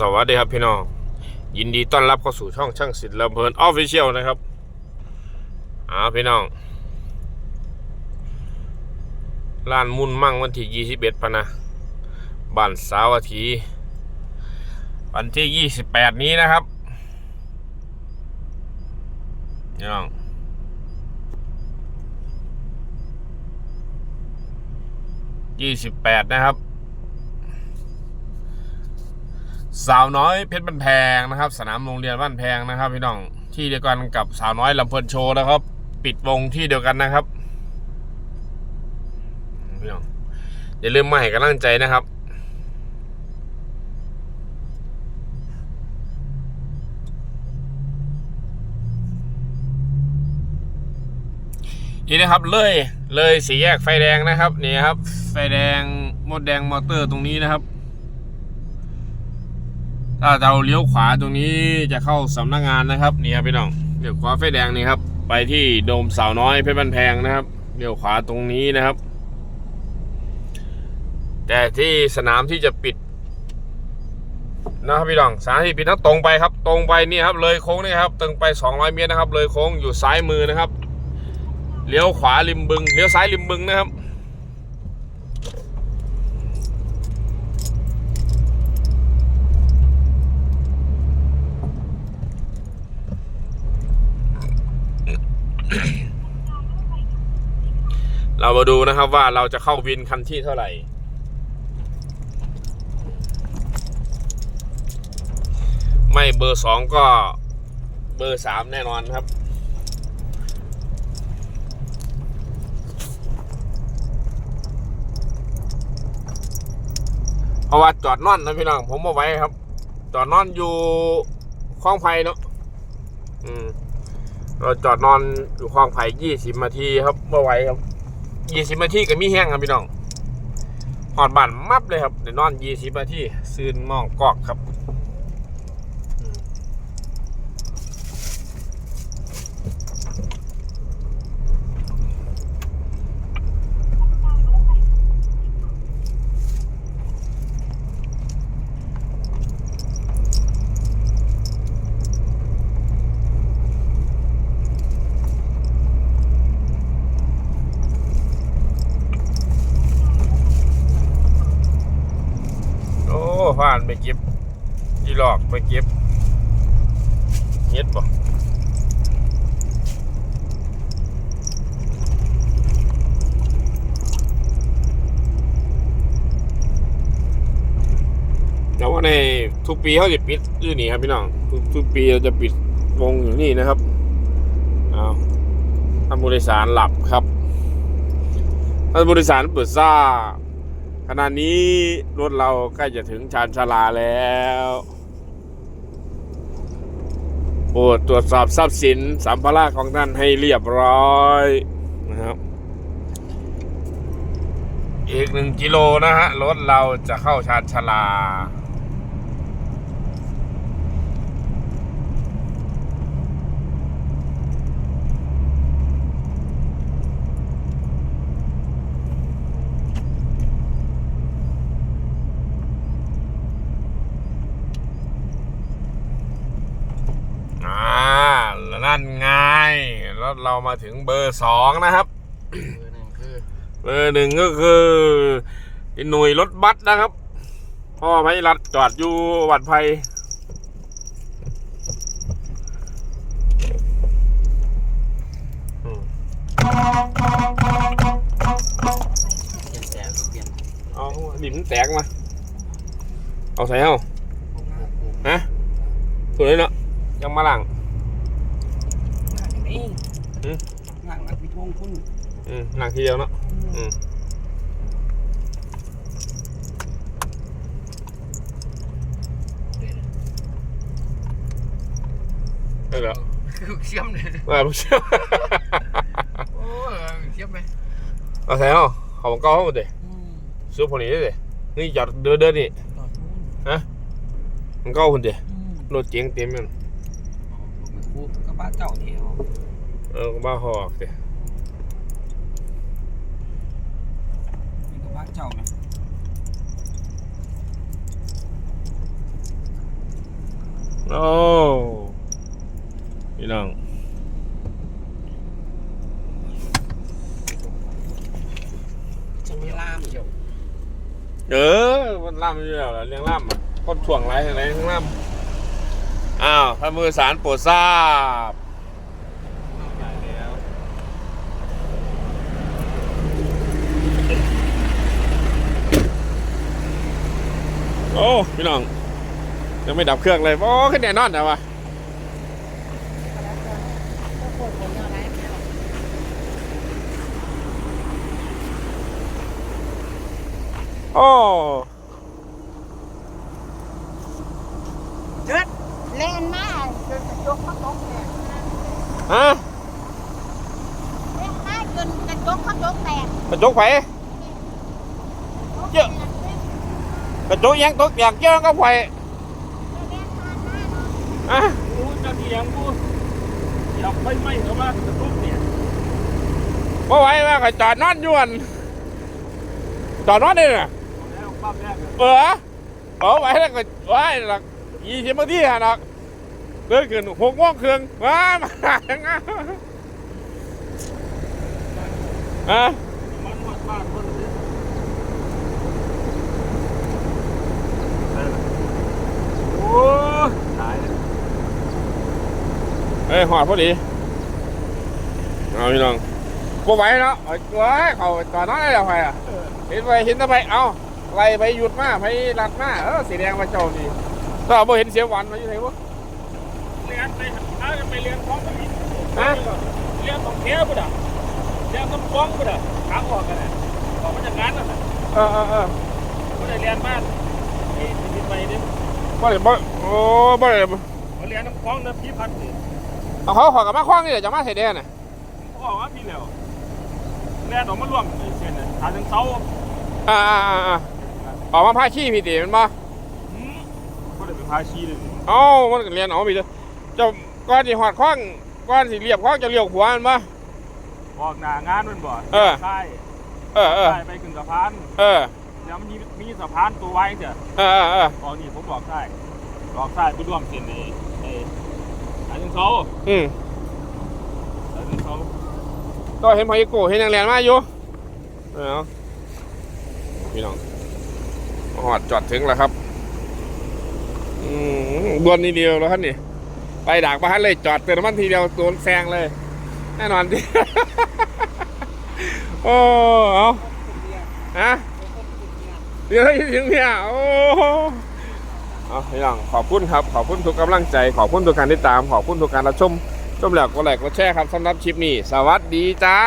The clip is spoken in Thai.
สวัสดีครับพี่น้อง ยินดีต้อนรับเข้าสู่ช่องช่างศิลป์ลำเพลินออฟฟิเชียลนะครับอ่าพี่น้องร้านมุ่นมั่งวันที่21พะนะบ้านสาวัตถีวันที่28นี้นะครับพี่น้อง28นะครับ สาวน้อยเพชรบ้านแพงนะครับ สนามโรงเรียนบ้านแพงนะครับ พี่น้องที่เดียวกันกับสาวน้อยลำเพลินโชว์นะครับ ปิดวงที่เดียวกันนะครับพี่น้องอย่าลืมมาให้กำลังใจนะครับนี่นะครับเลยเลยสีแยกไฟแดงนะครับนี่ครับ ไฟแดงมดแดงมอเตอร์ตรงนี้นะครับ ถ้าเราเลี้ยวขวาตรงนี้จะเข้าสำนักงานนะครับนี่ครับพี่น้องเลี้ยวขวาไฟแดงนี่ครับ ไปที่โดมสาวน้อยเพชรบ้านแพงนะครับเลี้ยวขวาตรงนี้นะครับ แต่ที่สนามที่จะปิดนะครับพี่น้องสถานที่ปิดนั้นตรงไปครับ ตรงไปนี่ครับ เลยโค้งนี่ครับตรงไป 200 เมตรนะครับ เลยโค้งอยู่ซ้ายมือนะครับเลี้ยวขวาริมบึงเลี้ยวซ้ายริมบึงนะครับ เรามาดูนะครับว่าเราจะเข้าวินคันที่เท่าไหร่ ไม่เบอร์สองก็เบอร์สามแน่นอนครับเพราะว่าจอดนอนนะพี่น้องผมเอาไว้ครับ จอดนอนอยู่คลองไผ่เนาะอืมเราจอดนอนอยู่คลองไผ่ยี่สิบนาทีครับเมื่อไหวครับ ยี่สิบนาทีก็มีแห้งครับพี่น้องหอดบานมับเลยครับเดี๋ยวนอนยี่สิบนาทีซืนมองกอกครับอืมโอ้ผ่านไปเก็บยีหลอก ไปเก็บเฮ็ดบ่แต่ว่าในทุกปีเขาจะปิดยู่นี่ครับพี่น้องทุกทุกปีเราจะปิดวงอยู่นี่นะครับอ้าวท่านผู้โดยสารหลับครับท่านผู้โดยสารเปิดซ่าขณะนี้รถเราใกล้จะถึงชานชาลาแล้ว โอ้ตรวจสอบทรัพย์สินสัมภาระของท่านให้เรียบร้อยนะครับอีกหนึ่งกิโลนะฮะรถเราจะเข้าชานชาลา อ่าแล้ว นั่นไงรถเรามาถึงเบอร์สองนะครับเบอร์หนึ่งคือเบอร์หนึ่งก็คือหน่วยรถบัสนะครับ พ่อไพรัดจอดอยู่วัดไพอืมเปลี่ยนแสงเปลี่ยนเอาดิมแตกมา เอาใส่เอาฮะถูกเลยเนาะยังมาหลัง นี่อืม หลังอัดพิทวงคุณอืมหลังทีเดียวเนาะอืมได้แล้วเชื่อมเลยมาผู้เชี่ยวโอ้เชื่อมไหมเอาใส่เอาเขาบังเกาเขาหมดเลยอืมซื้อพวกนี้ได้เลยนี่จอดเดินเดินนี่ต่อทุนมันเก้าคนเดียอืมรถเจ๋งเต็มมันอ๋อมันคู่ก็บ้านเจ้าเดียว เออก็บ้าหอกเดียนี่ก็บ้านเจ้าไหมโอ้พี่น้องจะมีล่ามเดียวเออมันล่ำอยู่แล้วล่ะเรื่องล่ำอะคนถ่วงไรอะไรทั้งล่ำอ้าวพระมือสารโปรดทราบได้แล้วโอ้ พี่น้อง ยังไม่ดับเครื่องเลย โอ้ขึ้นแน่นอนนะวะโอ้เด็ดเล่นมาจนกระจกเขาตกแตกฮะเล่นมาจนกระจกเขาตกแตกกระจกไฟเยอะ กระจกยังตกอยากเจอก็ไฟอะกูจะเถียงกูอยากไปไหม่เข้ามากระตุกเนี่ยว่าะไหวว่าก็จอดนอนยวนจอดนอนนี่น่ะเออเออไหวแล้วก็ไหวหลักยี่สิบนาทีฮะนักเลิกขึ้นหกโมงครึ่งว้ามาอย่างงั้นอะ มันวัดบ้านคนเลยโอ้ตายเลย เอ้ย หอดพอดีเอาพี่น้องบ่ไหวเนาะเอาไว้เขาจอดนอนได้แล้วไฟอะเห็นไปเห็นทำไมเอาไล่ไปหยุดมาไปรัดมาเออสีแดงมาเจ้านี่ถ้าบ่เห็นเสียวันมาอยู่ไหนวะเรียนไปถ้าจะไปเรียนของกันอีกฮะเรียนของแท้ปุ๊ดอะเรียนต้องฟ้องปุ๊ดอะขาออกกันอะออกมาจากงานนั่นน่ะเออเออเออไม่ได้เรียนบ้านไอ้ที่ไปเนี่ยบ่ได้บ่โอ้บ่ได้เขาเรียนน้ำฟ้องนะพี่พัดนี่ เอาเขาขอกับมาคว้างนี่เดี๋ยวจะมาใส่แดนน่ะเขาบอกว่าพี่แล้วเรียนออกมาร่วมไอ้เส้นน่ะหาถึงเสาอ่าอ่าอ่าอ่าออกมาพาขี้พี่ตีมันบ่หืมก็ได้ไปพาชีเลยเอ้ามันก็เรียนเอาพี่เด้อเจ้าก่อนสิหอดคว้างก่อนสิเรียบคว้างจะเลี้ยวขวามันบ่ ออกหน้างานมันบ่เออ ใช่เออเออใช่ไปขึ้นสะพานเออแล้วมันมีมีสะพานตัวไว้เจ้ะเออเออเออออกนี่ผมบอกใช่บอกใช่ไปร่วมเส้นในในอันนึงเขาอืมอันนึงเขาก็เห็นพออีโก้เห็นยังแลนมากอยู่เออพี่น้องหอดจอดถึงแล้วครับอืมบวนนี่เดียวแล้วครับนี่ไปดักบ้านเลยจอดเติมน้ำมันทีเดียวตัวแซงเลย แน่นอนดิโอ้เอาฮะเดี๋ยวให้ถึงเนี่ยโอ้ เอาพี่น้องขอบคุณครับขอบคุณทุกกำลังใจ ขอบคุณทุกการติดตาม ขอบคุณทุกการรับชมชมแล้วก็ไลค์กดแชร์ครับสำหรับคลิปนี้ สวัสดีจ้า